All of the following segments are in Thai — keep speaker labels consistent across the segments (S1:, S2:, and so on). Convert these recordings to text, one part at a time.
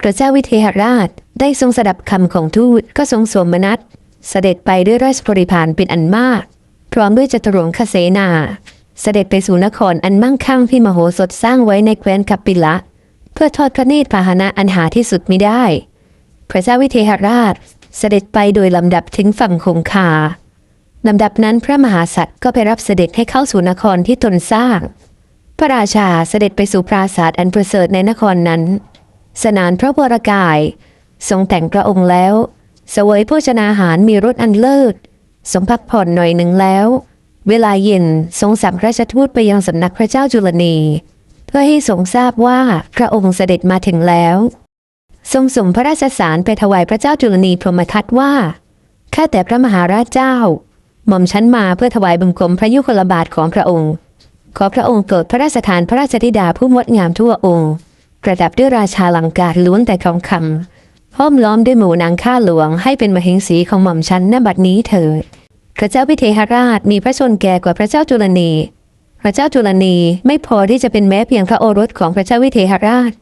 S1: พระเจ้าวิเทหราชได้ทรงสดับคำของทูตก็ทรงสวมมนัสเสด็จไปด้วยราชบริพารเป็นอันมาก พร้อมด้วยจตุรงคเสนา เสด็จไปสู่นครอันมั่งคั่งที่มโหสถสร้างไว้ในแคว้นกัปปิละ เพื่อทอดพระเนตรพาหนะอันหาที่สุดมิได้ พระเจ้าวิเทหราชเสด็จไปโดยลำดับถึงฝั่งคงคาลำดับนั้นพระมหากษัตริย์ก็ไปรับเสด็จให้เข้าสู่นครที่ตนสร้าง พระราชาเสด็จไปสู่ปราสาทอันประเสริฐในนครนั้น สนานพระวรกาย ทรงแต่งพระองค์แล้ว เสวยโภชนาหารมีรสอันเลิศทรงพักผ่อนหน่อยหนึ่งแล้ว เวลาเย็นทรงสั่งราชทูตไปยังสำนักพระเจ้าจุลนี เพื่อให้ทรงทราบว่าพระองค์เสด็จมาถึงแล้ว ทรงส่งพระราชสารไปถวายพระเจ้าจุลนีพรหมทัตว่าข้าแต่พระมหาราชเจ้า หม่อมชันมาเพื่อถวายบังคมพระยุคลบาทของพระองค์ ขอพระองค์โปรดพระราชทานพระราชธิดาผู้งดงามทั่วองค์ ประดับด้วยราชาลังการล้วนแต่ทองคำห้อมล้อมด้วยหมู่นางข้าหลวงให้เป็นมเหสีของหม่อมชันณบัดนี้เถิดพระเจ้าพิเทหราชมีพระชนแก่กว่าพระเจ้าจุลนี พระเจ้าจุลนีไม่พอที่จะเป็นแม้เพียงพระโอรสของพระเจ้าวิเทหราช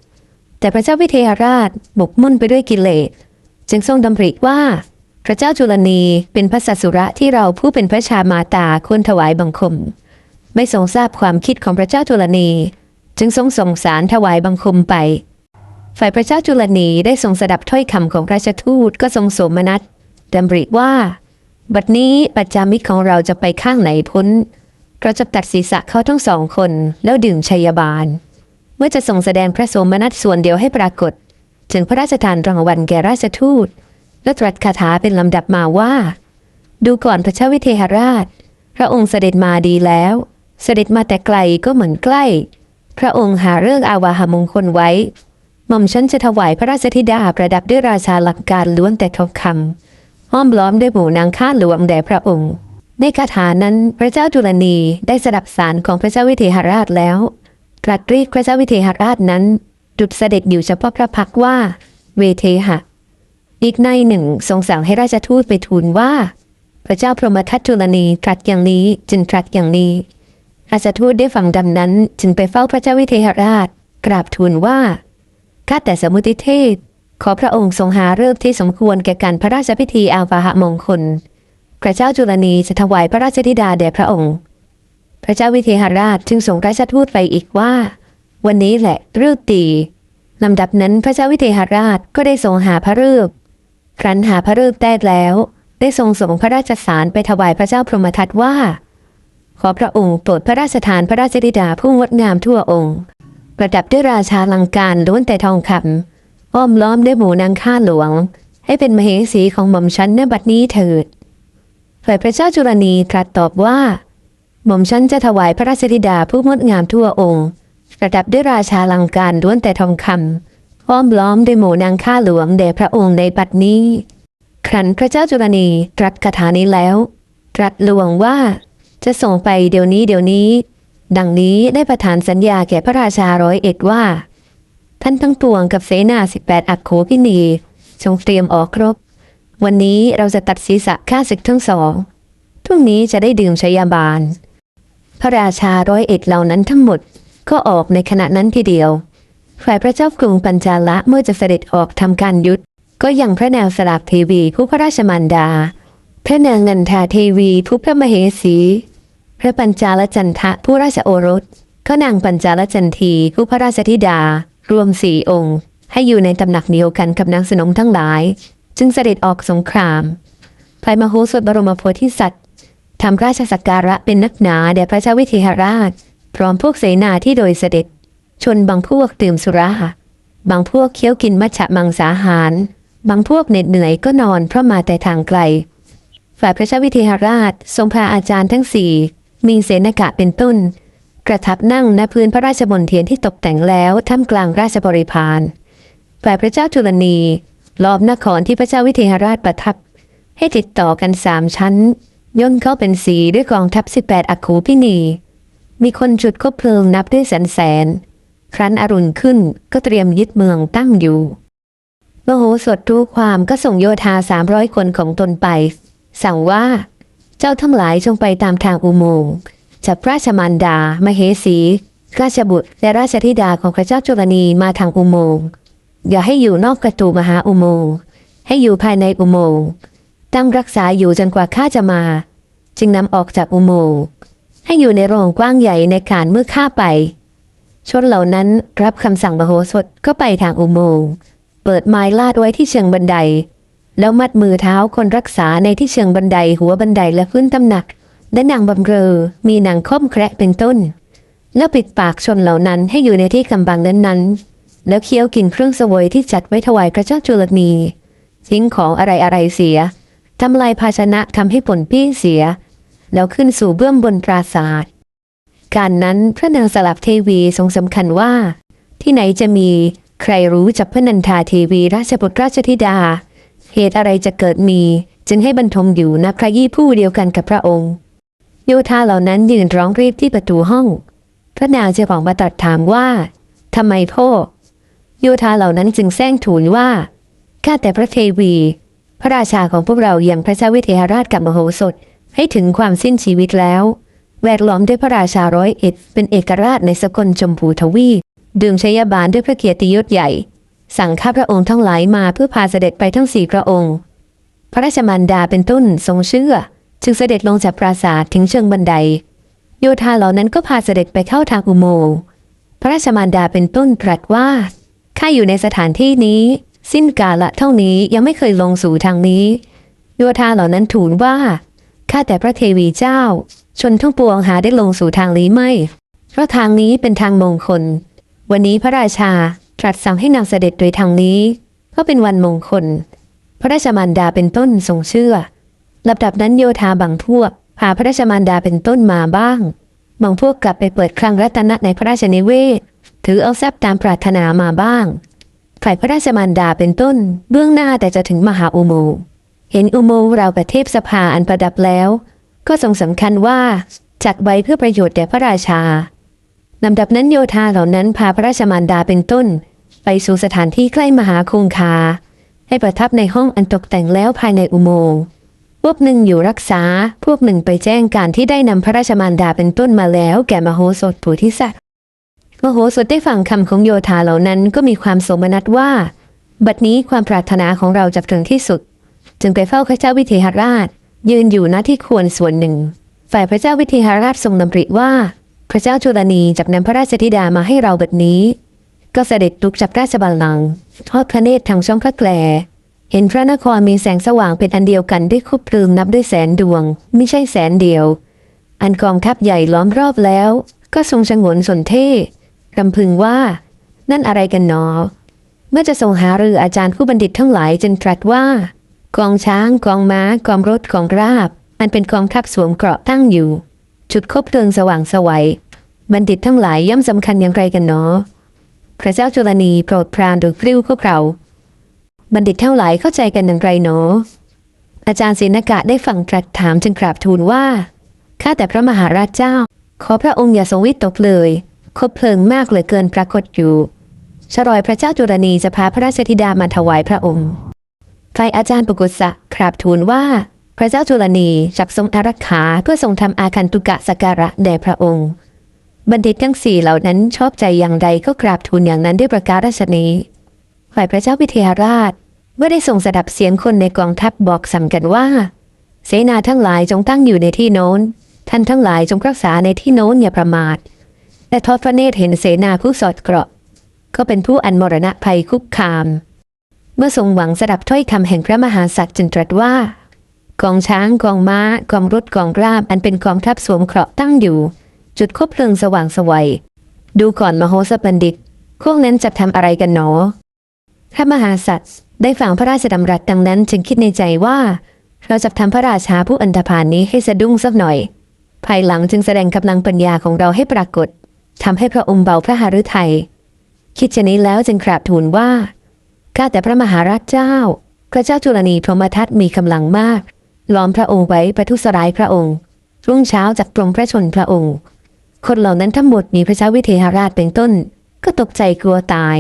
S1: แต่พระเจ้าวิเทหราชบกมุ่นไปด้วยกิเลสจึงทรงดำริว่า พระเจ้าจุลนีเป็นพระสัสุระที่เราผู้เป็นพระชามาตาควรถวายบังคม ไม่ทรงทราบความคิดของพระเจ้าจุลนี จึงทรงส่งสารถวายบังคมไป ฝ่ายพระเจ้าจุลนีได้ทรงสดับถ้อยคำของราชทูตก็ทรงโสมนัสดำริว่า บัดนี้ปัจจามิตรของเราจะไปข้างไหนพ้น เราจะตัดศีรษะเขาทั้งสองคนแล้วดื่มชัยบาล เมื่อจะส่งแสดงพระโสมนัสส่วนเดียวให้ปรากฏ จึงพระราชทานรางวัลแก่ราชทูต และตรัสคาถาเป็นลำดับมาว่า ดูก่อนพระเจ้าวิเทหราช พระองค์เสด็จมาดีแล้ว เสด็จมาแต่ไกลก็เหมือนใกล้ พระองค์หาเรื่องอาวาหามงคลไว้ หม่อมฉันจะถวายพระราชธิดาประดับด้วยราชาหลักการล้วนแต่ทองคำห้อมล้อมด้วยหมู่นางข้าหลวงแด่พระองค์ ในคาถานั้นพระเจ้าจุลนีได้สดับสารของพระเจ้าวิเทหราชแล้วตรัสเรียกพระเจ้าวิเทหราชนั้นดุจเสด็จอยู่เฉพาะพระพักว่า เวเทหะ อีกในหนึ่งทรงสั่งให้ราชทูตไปทูลว่า พระเจ้าพรหมทัตจุลนีตรัสอย่างนี้จึงตรัสอย่างนี้ ราชทูตได้ฟังดังนั้น จึงไปเฝ้าพระเจ้าวิเทหราช กราบทูลว่าข้าแต่สมุติเทพขอพระองค์ทรงหาเลิกที่สมควรแก่การพระราชพิธีอาภาหะมงคล พระเจ้าจุลนีจะถวายพระราชธิดาแด่พระองค์ พระเจ้าวิเทหราชจึงส่งราชทูตไปอีกว่า วันนี้แหละฤกษ์ตีลำดับนั้นพระเจ้าวิเทหราชก็ได้ทรงหาพระฤกษ์ครั้นหาพระฤกษ์ได้แล้ว ได้ทรงส่งพระราชสารไปถวายพระเจ้าพรหมทัตว่า ขอพระองค์โปรดพระราชทานพระราชธิดาผู้งดงามทั่วองค์ ประดับด้วยราชาลังการล้วนแต่ทองคำอ้อมล้อมด้วยหมู่นางข้าหลวง ให้เป็นมเหสีของหม่อมฉันในบัดนี้เถิดฝ่ายพระเจ้าจุลนีตรัสตอบว่า หม่อมฉันจะถวายพระราชธิดาผู้งดงามทั่วองค์ ประดับด้วยราชาลังการล้วนแต่ทองคำอ้อมล้อมด้วยหมู่นางข้าหลวงแด่พระองค์ในบัดนี้ ครั้นพระเจ้าจุลนีตรัสคาถานี้แล้ว ตรัสลวงว่า จะส่งไปเดี๋ยวนี้เดี๋ยวนี้ ดังนี้ได้ประทานสัญญาแก่พระราชาร้อยเอ็ดว่า ท่านทั้งปวงกับเสนาสิบแปดอักโขพินีจงเตรียมออกครบ วันนี้เราจะตัดศีรษะข้าศึกทั้งสองพรุ่งนี้จะได้ดื่มชยาบาล พระราชาร้อยเอ็ดเหล่านั้นทั้งหมดก็ออกในขณะนั้นทีเดียว ฝ่ายพระเจ้ากรุงปัญจาละเมื่อจะเสด็จออกทำการยุทธก็ยังพระแนางสลากเทวีผู้พระราชมารดา พระนางนันทาเทวีผู้พระมเหสี พระปัญจาลจันทะผู้ราชโอรสก็นางปัญจาลจันทีผู้พระราชธิดา รวมสี่องค์ ให้อยู่ในตำหนักเดียวกันกับนางสนมทั้งหลาย จึงเสด็จออกสงครามภายมโหสถบรมโพธิสัตว์ทำราชสักการะเป็นนักหนาแด่พระเจ้าวิเทหราช พร้อมพวกเสนาที่โดยเสด็จ ชนบางพวกดื่มสุราบางพวกเคี้ยวกินมัชฌะมังสาหาร บางพวกเหน็ดเหนื่อยก็นอนเพราะมาแต่ทางไกล ฝ่ายพระเจ้าวิเทหราช ทรงพาอาจารย์ทั้งสี่มีเสนากะเป็นต้น กระทับนั่งณพื้นพระราชบนเทียนที่ตกแต่งแล้วท่ามกลางราชบริพารฝ่ายพระเจ้าจุลนีล้อมนครที่พระเจ้าวิเทหราชประทับ ให้ติดต่อกันสามชั้น ย่นเข้าเป็นสีด้วยกองทัพสิบแปดอักขูพินีมีคนจุดคบเพลิงนับด้วยแสนแสน ครั้นอรุณขึ้นก็เตรียมยึดเมืองตั้งอยู่มโหสถรู้ความก็ส่งโยธาสามร้อยคนของตนไป สั่งว่า เจ้าทั้งหลายจงไปตามทางอุโมงค์จับราชมารดา มเหสี ราชบุตร และราชธิดาของพระเจ้าจุลนีมาทางอุโมงค์อย่าให้อยู่นอกประตูมหาอุโมงค์ให้อยู่ภายในอุโมงค์ตั้งรักษาอยู่จนกว่าข้าจะมา จึงนำออกจากอุโมงค์ให้อยู่ในโรงกว้างใหญ่ในการเมื่อข้าไป ชนเหล่านั้นรับคำสั่งมโหสถก็ไปทางอุโมงค์เปิดไม้ลาดไว้ที่เชิงบันได แล้วมัดมือเท้าคนรักษาในที่เชิงบันไดหัวบันไดและพื้นตำหนัก และนางบำเรอ มีนางค่อมแคระเป็นต้น แล้วปิดปากชนเหล่านั้นให้อยู่ในที่กำบังนั้นๆ แล้วเคี้ยวกินเครื่องเสวยที่จัดไว้ถวายพระเจ้าจุลนีทิ้งของอะไรอะไรเสียทำลายภาชนะทำให้ผลปี้เสีย แล้วขึ้นสู่เบื้องบนปราศาสตร์การนั้นพระนางสลับเทวีทรงสำคัญว่า ที่ไหนจะมีใครรู้จักพระนันทาเทวีราชบุตรราชธิดา เหตุอะไรจะเกิดมี จึงให้บรรทมอยู่ณพระยี่ผู้เดียวกันกับพระองค์ โยธาเหล่านั้นยืนร้องเรียบที่ประตูห้อง พระนางเจะบอกมาตรัสถามว่าทำไมพ่อโยธาเหล่านั้นจึงแซงทูลว่าข้าแต่พระเทวี พระราชาของพวกเราอยังพระเจ้าวิเทหราชกับมโหสถให้ถึงความสิ้นชีวิตแล้ว แวดล้อมด้วยพระราชาร้อยเอ็ดเป็นเอกราชในสกลชมพูทวีดื่มชัยบาลด้วยพระเกียรติยศใหญ่ สั่งข้าพระองค์ทั้งหลายมาเพื่อพาเสด็จไปทั้งสี่พระองค์ พระราชมารดาเป็นต้นทรงเชื่อ จึงเสด็จลงจากปราสาทถึงเชิงบันได โยธาเหล่านั้นก็พาเสด็จไปเข้าทางอุโมงค์พระราชมารดาเป็นต้นตรัสว่าข้าอยู่ในสถานที่นี้ สิ้นกาละเท่านี้ยังไม่เคยลงสู่ทางนี้โยธาเหล่านั้นทูลว่าข้าแต่พระเทวีเจ้า ชนทั้งปวงหาได้ลงสู่ทางนี้ไม่ เพราะทางนี้เป็นทางมงคล วันนี้พระราชา ตรัสสั่งให้นางเสด็จโดยทางนี้ ก็เป็นวันมงคล พระราชมารดาเป็นต้นทรงเชื่อลำดับนั้นโยธาบางพวกพาพระราชมารดาเป็นต้นมาบ้าง บางพวกกลับไปเปิดคลังรัตนะในพระราชนิเวศ ถือเอาทรัพย์ตามปรารถนามาบ้าง ฝ่ายพระราชมารดาเป็นต้น เบื้องหน้าแต่จะถึงมหาอุโมงค์เห็นอุโมงค์เราวประเทพสภาอันประดับแล้ว ก็ทรงสำคัญว่าจัดไว้เพื่อประโยชน์แด่พระราชา ลำดับนั้นโยธาเหล่านั้นพาพระราชมารดาเป็นต้น ไปสู่สถานที่ใกล้มหาคงคา ให้ประทับในห้องอันตกแต่งแล้วภายในอุโมงค์พวกหนึ่งอยู่รักษา พวกหนึ่งไปแจ้งการที่ได้นำพระราชมารดาเป็นต้นมาแล้ว แก่มโหสถผู้ที่สัตว์มโหสถได้ฟังคำของโยธาเหล่านั้นก็มีความสมนัตว่า บัดนี้ความปรารถนาของเราจะถึงที่สุด จึงไปเฝ้าพระเจ้าวิเทหราช ยืนอยู่ณที่ควรส่วนหนึ่ง ฝ่ายพระเจ้าวิเทหราชทรงดำริว่า พระเจ้าจุลนีจับนำพระราชธิดามาให้เราบัดนี้ ก็เสด็จลุกจากราชบัลลังก์ทอดพระเนตรทางช่องพระแกลเห็นพระนครมีแสงสว่างเป็นอันเดียวกันด้วยคุบเพลิงนับด้วยแสนดวง ไม่ใช่แสนเดียว อันกองทัพใหญ่ล้อมรอบแล้ว ก็ทรงชงนสนเท่รำพึงว่า นั่นอะไรกันหนอ เมื่อจะทรงหารืออาจารย์ผู้บัณฑิตทั้งหลายจึงตรัสว่า กองช้าง กองม้ากองรถกองราบ อันเป็นกองทัพสวมเกราะตั้งอยู่ จุดคบเพลิงสว่างสวัยบัณฑิตทั้งหลายย่อมสำคัญอย่างไรกันหนอพระเจ้าจุลนีโปรดปรานโดยกริ้วพวกเรา บัณฑิตเท่าหลายเข้าใจกันอย่างไรหนออาจารย์ศินกะได้ฟังตรัสถามจึงกราบทูลว่าข้าแต่พระมหาราชเจ้า ขอพระองค์อย่าทรงวิตกเลย คบเพลิงมากเหลือเกินปรากฏอยู่ชรอยพระเจ้าจุลนีจะพาพระราชธิดามาถวายพระองค์ฝ่ายอาจารย์ปกุศะกราบทูลว่า พระเจ้าจุลนีจักทรงอารักขาเพื่อทรงทำอาคันตุกะสกการะแด่พระองค์ บัณฑิตทั้งสี่เหล่านั้นชอบใจอย่างใดก็กราบทูลอย่างนั้นด้วยประการฉนี้ฝ่ายพระเจ้าวิเทหราช เมื่อได้ส่งสดับเสียงคนในกองทัพบอกสำกันว่า เสนาทั้งหลายจงตั้งอยู่ในที่โน้น ท่านทั้งหลายจงรักษาในที่โน้นอย่าประมาทแต่ทอดพระเนตรเห็นเสนาผู้สอดเกราะ ก็เป็นผู้อันมรณะภัยคุกคาม เมื่อทรงหวังสดับถ้อยคำแห่งพระมหาศักดิ์จึงตรัสว่า กองช้างกองม้ากองรถกองราบอันเป็นกองทัพสวมเคราะห์ตั้งอยู่ จุดคบเพลิงสว่างสวัย ดูก่อนมโหสถบัณฑิตพวกนั้นจะทำอะไรกันหนอ พระมหาสัตว์ได้ฟังพระราชดำรัสดังนั้นจึงคิดในใจว่า เราจะทำพระราชาผู้อันธพาลนี้ให้สะดุ้งสักหน่อย ภายหลังจึงแสดงกำลังปัญญาของเราให้ปรากฏทำให้พระองค์เบาพระหฤทัยคิดเช่นนี้แล้วจึงกราบทูลว่าข้าแต่พระมหาราชเจ้า พระเจ้าจุลนีพรหมทัตมีกำลังมาก ล้อมพระองค์ไว้ประทุษร้ายพระองค์ รุ่งเช้าจากปรงพระชนพระองค์ คนเหล่านั้นทั้งหมดมีพระเจ้าวิเทหราชเป็นต้น ก็ตกใจกลัวตาย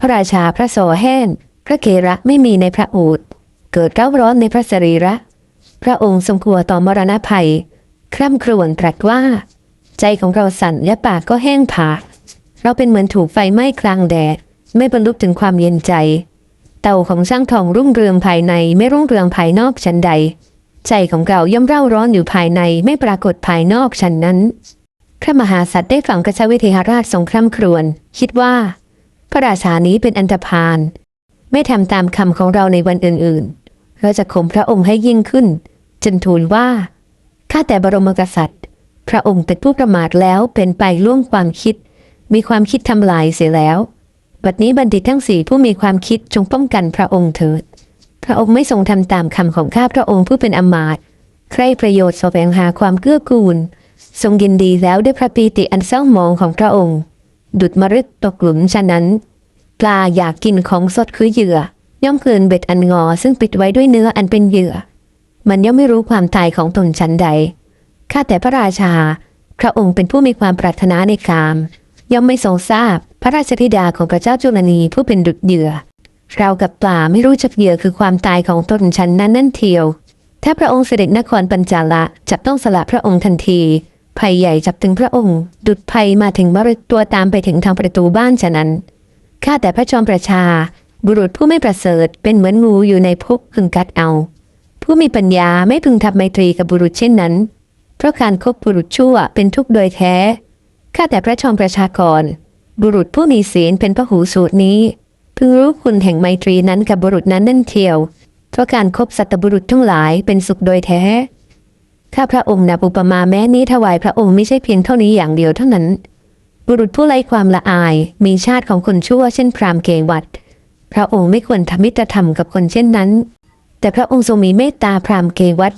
S1: พระราชาพระโสแห้นพระเกระไม่มีในพระอษฐ์เกิดเร้าร้อนในพระสรีระ พระองค์ทรงกลัวต่อมรณะภัย คร่ำครวญตรัสว่า ใจของเราสั่นและปากก็แห้งผากเราเป็นเหมือนถูกไฟไหม้กลางแดด ไม่บรรลุถึงความเย็นใจ เต่าของช่างทองรุ่งเรืองภายในไม่รุ่งเรืองภายนอกฉันใด ใจของเราย่อมเร่าร้อนอยู่ภายในไม่ปรากฏภายนอกฉันนั้น พระมหาสัตว์ได้ฟังกระชวิเทหราชทรงคร่ำครวญคิดว่า พระราชานี้เป็นอันธพาลไม่ทำตามคำของเราในวันอื่นๆ เราจะข่มพระองค์ให้ยิ่งขึ้นจนทูลว่าข้าแต่บรมกษัตริย์ พระองค์เป็นผู้ประมาทแล้วเป็นไปล่วงความคิด มีความคิดทำลายเสียแล้ว บัดนี้บัณฑิตทั้งสี่ผู้มีความคิดจงป้องกันพระองค์เถิด พระองค์ไม่ทรงทำตามคำของข้าพระองค์ผู้เป็นอมาตย์ใครประโยชน์สแสวงหาความเกื้อกูล ทรงยินดีแล้วด้วยพระปีติอันเศร้าหมองของพระองค์ ดุดมรึกตกหลุมฉะนั้น ปลาอยากกินของสดคือเหยื่อย่อมเกินเบ็ดอันงอ ซึ่งปิดไว้ด้วยเนื้ออันเป็นเหยื่อ มันย่อมไม่รู้ความตายของตนชั้นใด ข้าแต่พระราชา พระองค์เป็นผู้มีความปรารถนาในกาม ย่อมไม่ทรงทราบ พระราชธิดาของพระเจ้าจุลนีผู้เป็นดุจเหยื่อ เรากับปลาไม่รู้จักเหยื่อคือความตายของตนชันนั้นนั่นเทียว ถ้าพระองค์เสด็จนครปัญจาละจะต้องสละพระองค์ทันทีภัยใหญ่จับถึงพระองค์ ดุดภัยมาถึงมรึกตัวตามไปถึงทางประตูบ้านฉะนั้นข้าแต่พระจอมประชา บุรุษผู้ไม่ประเสริฐเป็นเหมือนงูอยู่ในพุกพึงกัดเอา ผู้มีปัญญาไม่พึงทำไมตรีกับบุรุษเช่นนั้น เพราะการคบบุรุษชั่วเป็นทุกข์โดยแท้ข้าแต่พระชอมประชากร บุรุษผู้มีศีลเป็นพระหูสูตรนี้ พึงรู้คุณแห่งไมตรีนั้นกับบุรุษนั้นนั่นเทียว เพราะการคบสัตบุรุษทั้งหลายเป็นสุขโดยแท้ ข้าพระองค์นับอุปมาแม้นี้ถวายพระองค์ไม่ใช่เพียงเท่านี้อย่างเดียวเท่านั้น บุรุษผู้ไร้ความละอาย มีชาติของคนชั่วเช่นพราหมณ์เกวัตพระองค์ไม่ควรทำมิตรธรรมกับคนเช่นนั้น แต่พระองค์ทรงมีเมตตาพราหมณ์เกวัต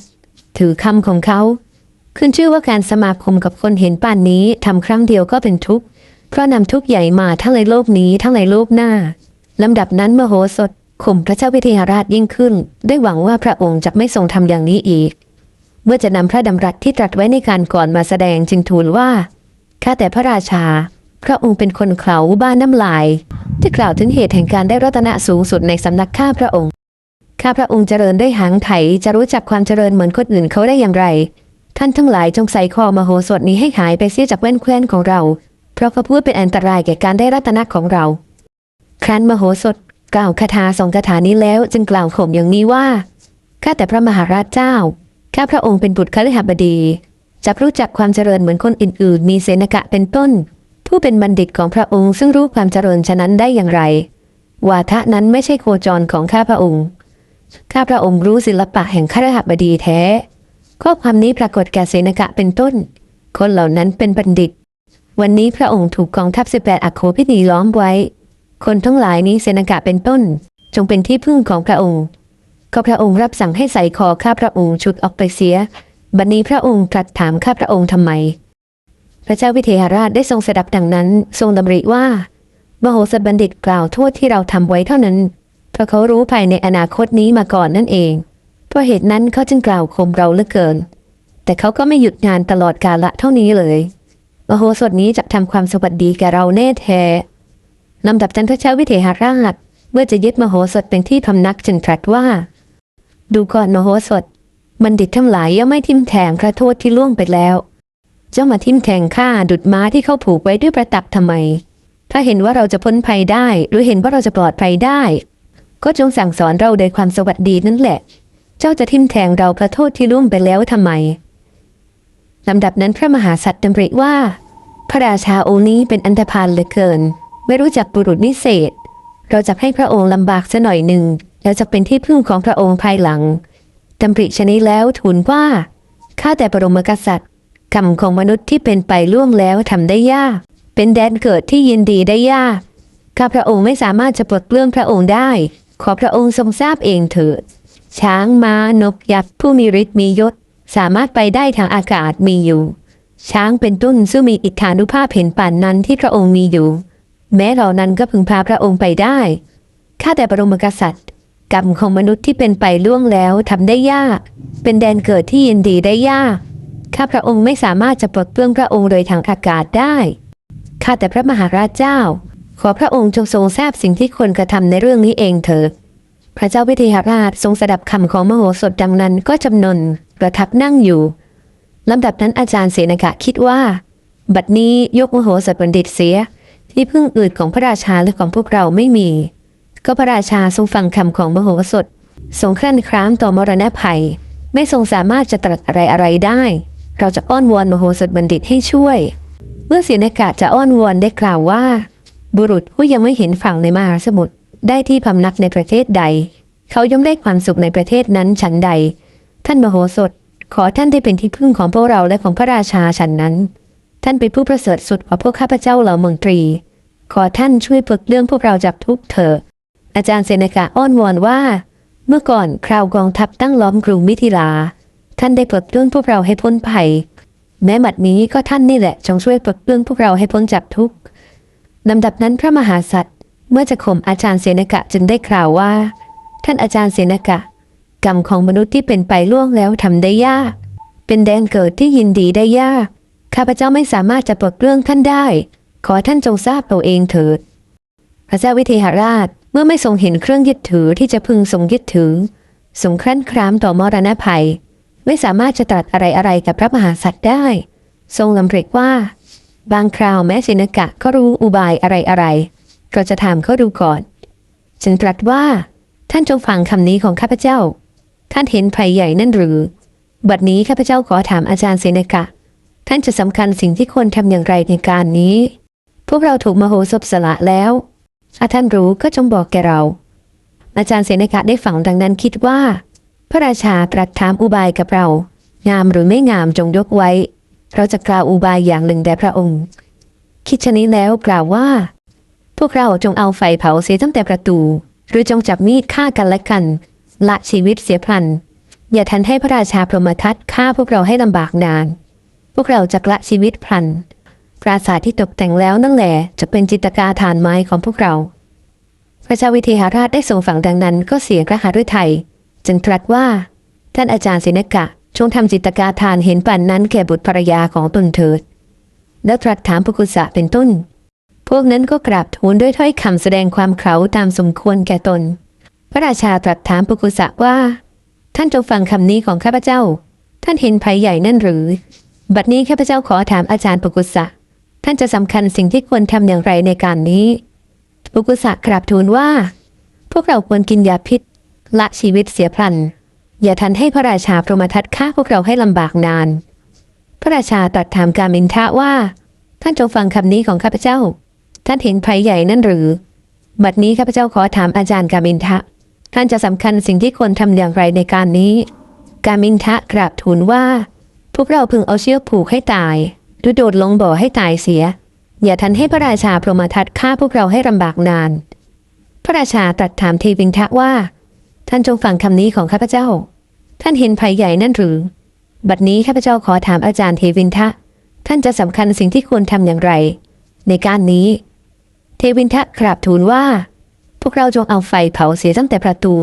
S1: ถือคำของเขา ขึ้นชื่อว่าการสมาคมกับคนเห็นป่านนี้ทำครั้งเดียวก็เป็นทุกข์ เพราะนำทุกข์ใหญ่มาทั้งในโลกนี้ทั้งในโลกหน้า ลำดับนั้นมโหสถข่มพระเจ้าวิเทหราชยิ่งขึ้น ด้วยหวังว่าพระองค์จะไม่ทรงทำอย่างนี้อีก เมื่อจะนำพระดำรัสที่ตรัสไว้ในการก่อนมาแสดงจึงทูลว่าข้าแต่พระราชา พระองค์เป็นคนเขลาบ้านน้ำลาย ที่กล่าวถึงเหตุแห่งการได้รัตนะสูงสุดในสำนักข้าพระองค์ข้าพระองค์เจริญได้หางไถจะรู้จักความเจริญเหมือนคนอื่นเขาได้อย่างไร ท่านทั้งหลายจงใส่คอมโหสถนี้ให้หายไปเสียจากแว่นแคว้นของเรา เพราะเขาพูดเป็นอันตรายแก่การได้รัตนะของเรา ครั้นมโหสถกล่าวคาถาสองคาถานี้แล้ว จึงกล่าวข่มอย่างนี้ว่าข้าแต่พระมหาราชเจ้าข้าพระองค์เป็นบุตรคฤหบดีจะรู้จักความเจริญเหมือนคนอื่นๆ มีเสนกะเป็นต้น ผู้เป็นบัณฑิตของพระองค์ซึ่งรู้ความเจริญฉะนั้นได้อย่างไร วาทะนั้นไม่ใช่โคจรของข้าพระองค์ ข้าพระองค์รู้ศิลปะแห่งคฤหบดีแท้ ข้อความนี้ปรากฏแก่เสนกะเป็นต้น คนเหล่านั้นเป็นบัณฑิต วันนี้พระองค์ถูกกองทัพสิบแปดอโคพินีล้อมไว้ คนทั้งหลายนี้เสนกะเป็นต้น จงเป็นที่พึ่งของพระองค์ก็พระองค์รับสั่งให้ใส่คอข้าพระองค์ชุดออกไปเสีย บัดนนี้พระองค์ตรัสถามข้าพระองค์ทำไม พระเจ้าวิเทหราชได้ทรงสดับดังนั้น ทรงดำริว่ามโหสถบัณฑิตกล่าวโทษที่เราทำไว้เท่านั้น เพราะเขารู้ภายในอนาคตนี้มาก่อนนั่นเอง เพราะเหตุนั้นเขาจึงกล่าวข่มเราเหลือเกิน แต่เขาก็ไม่หยุดงานตลอดกาละเท่านี้เลย มโหสถนี้จะทำความสวัสดีแก่เราแน่แท้ ลำดับจันทเจ้าวิเทหราช เมื่อจะยึดมโหสถเป็นที่พำนักจึงตรัสว่า ดูก่อนมโหสถ บัณฑิตทั้งหลายย่อมไม่ทิมแทงพระโทษที่ล่วงไปแล้วเจ้ามาทิมแทงข้าดุดม้าที่เขาผูกไว้ด้วยประตับทำไม ถ้าเห็นว่าเราจะพ้นภัยได้ หรือเห็นว่าเราจะปลอดภัยได้ ก็จงสั่งสอนเราโดยความสวัสดีนั่นแหละ เจ้าจะทิมแทงเราพระโทษที่ล่วงไปแล้วทำไมลำดับนั้นพระมหาสัตว์ดำริว่า พระราชาองค์นี้เป็นอันธพาลเหลือเกิน ไม่รู้จักบุรุษนิเศษ เราจะให้พระองค์ลำบากซะหน่อยหนึ่งแล้วจะเป็นที่พึ่งของพระองค์ภายหลังดำริชนี้แล้วทูลว่าข้าแต่บรมกษัตริย์กรรมของมนุษย์ที่เป็นไปล่วงแล้วทำได้ยาก เป็นแดนเกิดที่ยินดีได้ยากข้าพระองค์ไม่สามารถจะปลดเปลื้องพระองค์ได้ ขอพระองค์ทรงทราบเองเถิด ช้างม้านกยักษ์ผู้มีฤทธิ์มียศ สามารถไปได้ทางอากาศมีอยู่ ช้างเป็นต้นซึ่งมีอิทธานุภาพเห็นป่านนั้นที่พระองค์มีอยู่ แม้เหล่านั้นก็พึงพาพระองค์ไปได้ ข้าแต่บรมกษัตริย์ กรรมของมนุษย์ที่เป็นไปล่วงแล้วทำได้ยาก เป็นแดนเกิดที่ยินดีได้ยาก ข้าพระองค์ไม่สามารถจะปลดเปลื้องพระองค์โดยทางอากาศได้ ข้าแต่พระมหาราชเจ้า ขอพระองค์จงทรงทราบสิ่งที่ควรกระทำในเรื่องนี้เองเถิดพระเจ้าวิเทหราชทรงสดับคำของมโหสถดังนั้นก็จำนนประทับนั่งอยู่ลำดับนั้นอาจารย์เสนกะคิดว่า บัดนี้ยกมโหสถบัณฑิตเสีย ที่พึ่งอื่นของพระราชาและของพวกเราไม่มี ก็พระราชาทรงฟังคำของมโหสถทรงครั่นครามต่อมรณะภัย ไม่ทรงสามารถจะตรัสอะไรอะไรได้ เราจะอ้อนวอนมโหสถบัณฑิตให้ช่วย เมื่อเสียนากาศจะอ้อนวอนได้กล่าวว่า บุรุษผู้ยังไม่เห็นฝั่งในมหาสมุทรได้ที่พำนักในประเทศใด เขาย่อมได้ความสุขในประเทศนั้นฉันใด ท่านมโหสถ ขอท่านได้เป็นที่พึ่งของพวกเราและของพระราชาฉันนั้น ท่านเป็นผู้ประเสริฐสุดกว่าพวกข้าพเจ้าเหล่าเมืองตรี ขอท่านช่วยปลดเรื่องพวกเราจากทุกเถิดอาจารย์เซเนกาอ้อนวอนว่า เมื่อก่อนคราวกองทัพตั้งล้อมกรุงมิถิลา ท่านได้ปลดเรื่องพวกเราให้พ้นภัย แม้บัดนี้ก็ท่านนี่แหละจงช่วยปลดเรื่องพวกเราให้พ้นจากทุกข์ลำดับนั้นพระมหาสัตว์เมื่อจะข่มอาจารย์เสนกะจึงได้กล่าวว่า ท่านอาจารย์เสนกะ กรรมของมนุษย์ที่เป็นไปล่วงแล้วทำได้ยาก เป็นแดนเกิดที่ยินดีได้ยาก ข้าพเจ้าไม่สามารถจะปลดเรื่องท่านได้ ขอท่านจงทราบเอาเองเถิด พระเจ้าวิเทหราชเมื่อไม่ทรงเห็นเครื่องยึดถือที่จะพึงทรงยึดถือทรงครั่นครามต่อมรณะภัย ไม่สามารถจะตรัสอะไรอะไรๆกับพระมหาสัตว์ได้ ทรงลำเรกว่า บางคราวแม้เสนกะก็รู้อุบายอะไรอะไรๆเราจะถามเขาดูก่อน จึงตรัสว่า ท่านจงฟังคำนี้ของข้าพเจ้า ท่านเห็นภัยใหญ่นั่นหรือ บัดนี้ข้าพเจ้าขอถามอาจารย์เสนกะ ท่านจะสำคัญสิ่งที่ควรทำอย่างไรในการนี้ พวกเราถูกมโหสถสละแล้วถ้าท่านรู้ก็จงบอกแกเรา อาจารย์เสนกะได้ฝังดังนั้นคิดว่า พระราชาตรัสถามอุบายกับเรา งามหรือไม่งามจงยกไว้ เราจะกล่าวอุบายอย่างหนึ่งแด่พระองค์ คิดชนี้แล้วกล่าวว่า พวกเราจงเอาไฟเผาเสียตั้งแต่ประตู หรือจงจับมีดฆ่ากันและกัน ละชีวิตเสียพลัน อย่าทันให้พระราชาพรหมทัตฆ่าพวกเราให้ลำบากนาน พวกเราจะละชีวิตพลัน ปราสาทที่ตกแต่งแล้วนั่นแหละจะเป็นจิตกาฐานไม้ของพวกเรา พระเจ้าวิเทหราชได้ทรงฝังดังนั้นก็เสียงกระหฤทัยจึงตรัสว่า ท่านอาจารย์ศินกะจงทำจิตกาทานเห็นป่นนั้นแก่บุตรภรรยาของตนเถิด แล้วตรัสถามปุกุสะเป็นต้น พวกนั้นก็กราบทูลด้วยถ้อยคำแสดงความเขาตามสมควรแก่ตน พระราชาตรัสถามปุกุสะว่า ท่านจงฟังคำนี้ของข้าพเจ้า ท่านเห็นภัยใหญ่นั่นหรือ บัดนี้ข้าพเจ้าขอถามอาจารย์ปกุสะท่านจะสำคัญสิ่งที่ควรทำอย่างไรในการนี้ ปกุสะกราบทูลว่า พวกเราควรกินยาพิษ ละชีวิตเสียพลัน อย่าทันให้พระราชาพรหมทัตฆ่าพวกเราให้ลำบากนาน พระราชาตรัสถามกามินทะว่า ท่านจงฟังคำนี้ของข้าพเจ้า ท่านเห็นภัยใหญ่นั่นหรือ บัดนี้ข้าพเจ้าขอถามอาจารย์กามินทะ ท่านจะสำคัญสิ่งที่ควรทำอย่างไรในการนี้ กามินทะกราบทูลว่า พวกเราพึงเอาเชือกผูกให้ตายหรือโดดลงบ่อให้ตายเสีย อย่าทันให้พระราชาพรหมทัตฆ่าพวกเราให้ลำบากนาน พระราชาตรัสถามเทวินทะว่า ท่านจงฟังคำนี้ของข้าพเจ้า ท่านเห็นภัยใหญ่นั่นหรือ บัดนี้ข้าพเจ้าขอถามอาจารย์เทวินทะ ท่านจะสำคัญสิ่งที่ควรทำอย่างไร ในการนี้ เทวินทะกราบทูลว่า พวกเราจงเอาไฟเผาเสียตั้งแต่ประตู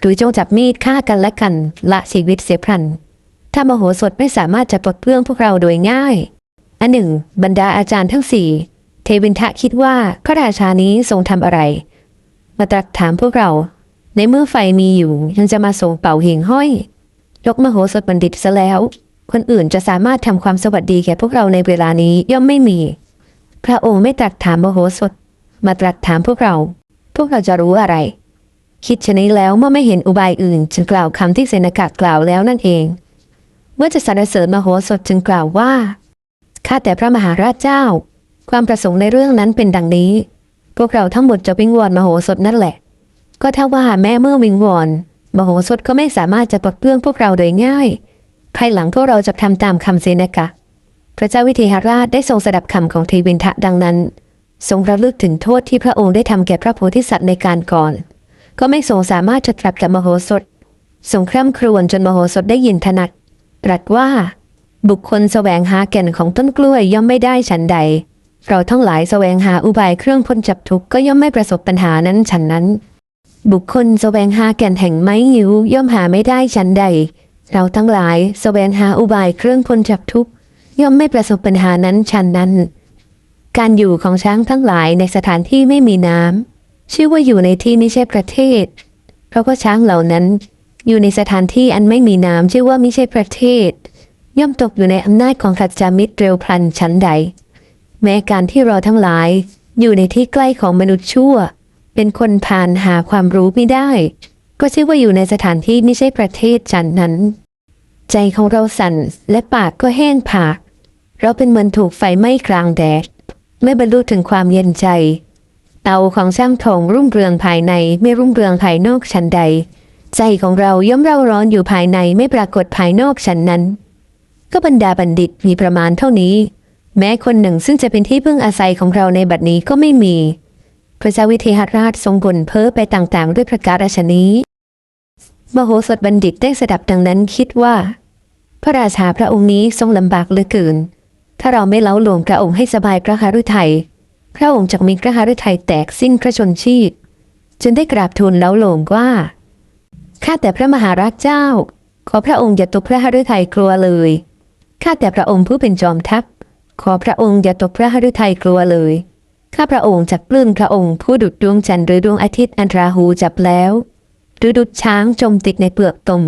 S1: หรือจงจับมีดฆ่ากันและกันละชีวิตเสียพลัน ถ้ามโหสถไม่สามารถจะปลดเปลื้องพวกเราโดยง่าย อันหนึ่ง บรรดาอาจารย์ทั้งสี่เทวินทะคิดว่าพระราชานี้ทรงทำอะไร มาตรัสถามพวกเรา ในเมื่อไฟมีอยู่ยังจะมาส่งเป่าหิ่งห้อย ยกมโหสถบัณฑิตซะแล้ว คนอื่นจะสามารถทำความสวัสดีแก่พวกเราในเวลานี้ย่อมไม่มี พระองค์ไม่ตรัสถามมโหสถ มาตรัสถามพวกเรา พวกเราจะรู้อะไร คิดชนี้แล้วเมื่อไม่เห็นอุบายอื่น จึงกล่าวคำที่เสนากะกล่าวแล้วนั่นเอง เมื่อจะสรรเสริญมโหสถจึงกล่าวว่า ข้าแต่พระมหาราชเจ้า ความประสงค์ในเรื่องนั้นเป็นดังนี้ พวกเราทั้งหมดจะวิงวอนมโหสถนั่นแหละ ก็ถ้าว่าแม้เมื่อวิงวอน มโหสถก็ไม่สามารถจะปลดเปลื้องพวกเราโดยง่าย ภายหลังพวกเราจะทำตามคำเสนกะ พระเจ้าวิเทหราชได้ทรงสดับคำของเทวินทะดังนั้น ทรงระลึกถึงโทษที่พระองค์ได้ทำแก่พระโพธิสัตว์ในการก่อน ก็ไม่ทรงสามารถจะตรัสกับมโหสถทรงคร่ำครวญจนมโหสถได้ยินถนัด ตรัสว่า บุคคลแสวงหาแก่นของต้นกล้วยย่อมไม่ได้ฉันใด เราทั้งหลายแสวงหาอุบายเครื่องพ้นจับทุกข์ก็ย่อมไม่ประสบปัญหานั้นฉันนั้น บุคคลแสวงหาแก่นแห่งไม้หิวย่อมหาไม่ได้ฉันใด เราทั้งหลายแสวงหาอุบายเครื่องพ้นจับทุกข์ย่อมไม่ประสบปัญหานั้นฉันนั้น การอยู่ของช้างทั้งหลายในสถานที่ไม่มีน้ำชื่อว่าอยู่ในที่ไม่ใช่ประเทศ เพราะว่าช้างเหล่านั้น อยู่ในสถานที่อันไม่มีน้ำชื่อว่าไม่ใช่ประเทศ ย่อมตกอยู่ในอำนาจของขัดจามิตรเร็วพลันชั้นใด แม้การที่เราทั้งหลาย อยู่ในที่ใกล้ของมนุษย์ชั่ว เป็นคนผ่านหาความรู้ไม่ได้ ก็ชื่อว่าอยู่ในสถานที่ไม่ใช่ประเทศจันนั้น ใจของเราสั่นและปากก็แห้งผาก เราเป็นเหมือนถูกไฟไหม้กลางแดดไม่บรรลุถึงความเย็นใจเตาของช่างทองรุ่งเรืองภายในไม่รุ่งเรืองภายนอกชั้นใด ใจของเราย่อมเร่าร้อนอยู่ภายในไม่ปรากฏภายนอกชั้นนั้น ก็บรรดาบัณฑิตมีประมาณเท่านี้ แม้คนหนึ่งซึ่งจะเป็นที่พึ่งอาศัยของเราในบัดนี้ก็ไม่มี พระเจ้าวิเทหราชทรงบ่นเพ้อไปต่างๆ ด้วยประการฉนี้มโหสถบัณฑิตได้สดับดังนั้นคิดว่า พระราชาพระองค์นี้ทรงลำบากเหลือเกิน ถ้าเราไม่เล้าหลวงพระองค์ให้สบายพระหฤทัยพระองค์จะมีพระหฤทัยแตกสิ้นพระชนชีพจึงได้กราบทูลเล้าหลวงว่า ข้าแต่พระมหาราชเจ้า ขอพระองค์อย่าตกพระหฤทัยกลัวเลย ข้าแต่พระองค์ผู้เป็นจอมทัพ ขอพระองค์อย่าตกพระหฤทัยกลัวเลย ข้าพระองค์จักปลื้มพระองค์ผู้ดุจดวงจันทร์หรือดวงอาทิตย์อันราหูจับแล้ว หรือดุจช้างจมติดในเปลือกตม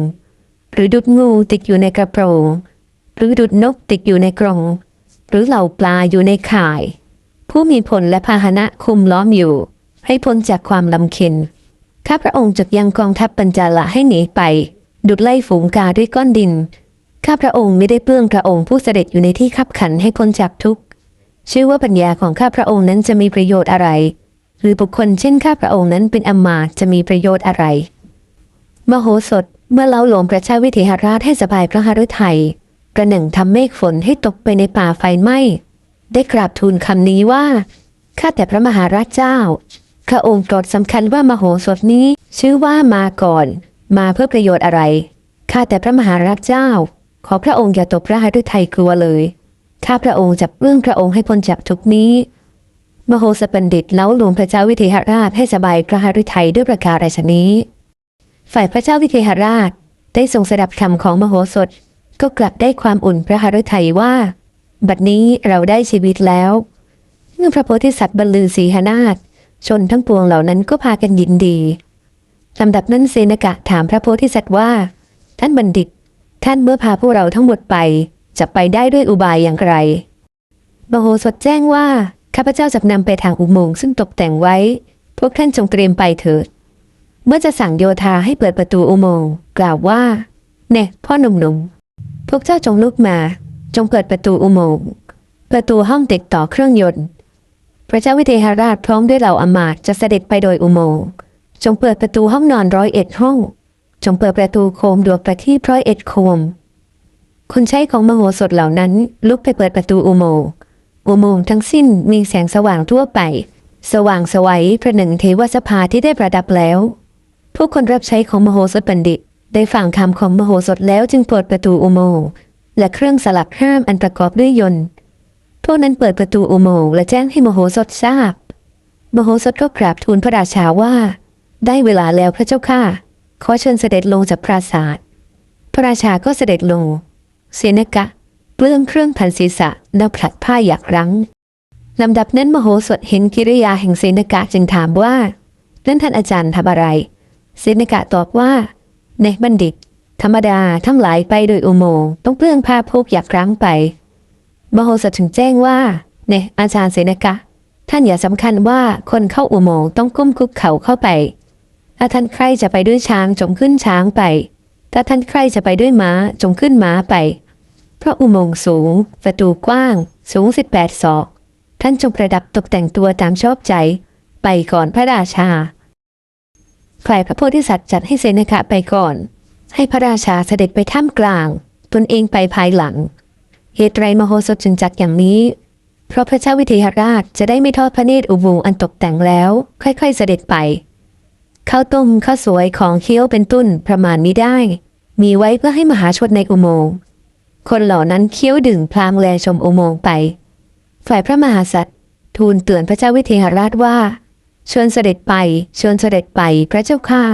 S1: หรือดุดงูติดอยู่ในกระโปรง หรือดุดนกติดอยู่ในกรงหรือเหล่าปลาอยู่ในข่าย ผู้มีผลและพาหนะคุมล้อมอยู่ ให้พ้นจากความลำเค็ญ ข้าพระองค์จะยังกองทัพปัญจาละให้หนีไป ดุดไล่ฝูงกาด้วยก้อนดิน ข้าพระองค์ไม่ได้เปลื้องพระองค์ผู้เสด็จอยู่ในที่ขับขันให้พ้นจากทุกข์ ชื่อว่าปัญญาของข้าพระองค์นั้นจะมีประโยชน์อะไร หรือบุคคลเช่นข้าพระองค์นั้นเป็นอำมาจะมีประโยชน์อะไร มโหสถเมื่อเล้าหลวงพระเจ้าวิเทหราชให้สบายพระหฤทัยประหนึ่งทำเมฆฝนให้ตกไปในป่าไฟไหม้ ได้กราบทูลคำนี้ว่า ข้าแต่พระมหาราชเจ้า พระองค์โปรดสำคัญว่ามโหสถนี้ ชื่อว่ามาก่อน มาเพื่อประโยชน์อะไรข้าแต่พระมหาราชเจ้า ขอพระองค์อย่าตกพระหฤทัยกลัวเลยข้าพระองค์จะเรื่องพระองค์ให้พ้นจากทุกนี้ มโหสถบัณฑิตเล้าหลวงพระเจ้าวิเทหราชให้สบายพระหฤทัยด้วยประการฉนี้ ฝ่ายพระเจ้าวิเทหราชได้ทรงสดับคำของมโหสถก็กลับได้ความอุ่นพระหฤทัยว่า บัดนี้เราได้ชีวิตแล้ว เมื่อพระโพธิสัตว์บรรลือสีหนาฏ ชนทั้งปวงเหล่านั้นก็พากันยินดีลำดับนั้นเซนกะถามพระโพธิสัตว์ว่า ท่านบัณฑิต ท่านเมื่อพาพวกเราทั้งหมดไป จะไปได้ด้วยอุบายอย่างไรมโหสถแจ้งว่า ข้าพเจ้าจะนำไปทางอุโมงค์ซึ่งตกแต่งไว้ พวกท่านจงเตรียมไปเถิด เมื่อจะสั่งโยธาให้เปิดประตูอุโมงค์กล่าวว่า เน่พ่อหนุ่มๆ พวกเจ้าจงลุกมา จงเปิดประตูอุโมงค์ ประตูห้องติดต่อเครื่องยนต์ พระเจ้าวิเทหราชพร้อมด้วยเหล่าอมาตจะเสด็จไปโดยอุโมงค์จงเปิดประตูห้องนอนร้อยเอ็ดห้อง จงเปิดประตูโคมดวงประทีปร้อยเอ็ดโคม คนใช้ของมโหสถเหล่านั้น ลุกไปเปิดประตูอุโมงค์อุโมงค์ทั้งสิ้นมีแสงสว่างทั่วไป สว่างสวัยประหนึ่งเทวสภาที่ได้ประดับแล้วผู้คนรับใช้ของมโหสถบัณฑิต ได้ฟังคำของมโหสถแล้วจึงเปิดประตูอุโมงค์และเครื่องสลักห้ามอันประกอบด้วยยนต์ วกนั้นเปิดประตูอุโมงค์และแจ้งให้มโหสถทราบ มโหสถก็กราบทูลพระราชาว่า ได้เวลาแล้วพระเจ้าค่ะขอเชิญเสด็จลงจากปราสาท พระราชาก็เสด็จลง เสนกะเปลื้องเครื่องพันศีรษะแล้วผลัดผ้าหยักรั้งลำดับนั้นมโหสถเห็นกิริยาแห่งเสนกะจึงถามว่า นั่นท่านอาจารย์ทำอะไร เสนกะตอบว่าในบัณฑิต ธรรมดาทั้งหลายไปโดยอุโมงค์ต้องเปลื้องผ้าพกหยักรั้งไป มโหสถถึงแจ้งว่าเนี่ยอาจารย์เสนกะ ท่านอย่าสำคัญว่าคนเข้าอุโมงค์ต้องก้มคุกเข่าเข้าไปถ้าท่านใครจะไปด้วยช้างจงขึ้นช้างไป ถ้าท่านใครจะไปด้วยม้าจงขึ้นม้าไป เพราะอุโมงค์สูง ประตูกว้าง สูง18ศอก ท่านจงประดับตกแต่งตัวตามชอบใจ ไปก่อนพระราชาฝ่ายพระโพธิสัตว์จัดให้เสนกะไปก่อน ให้พระราชาเสด็จไปท่ามกลาง ตนเองไปภายหลัง เหตุไรมโหสถจึงจัดอย่างนี้ เพราะพระเจ้าวิเทหราชจะได้ไม่ทอดพระเนตรอุโมงค์อันตกแต่งแล้ว ค่อย ๆเสด็จไปข้าวต้มข้าวสวยของเคี้ยวเป็นตุ้นประมาณมิได้ มีไว้เพื่อให้มหาชนในอุโมงค์คนเหล่านั้นเคี้ยวดื่มพลางแลชมอุโมงค์ไป ฝ่ายพระมหาสัตว์ทูลเตือนพระเจ้าวิเทหราชว่า เชิญเสด็จไป เชิญเสด็จไปพระเจ้าข้า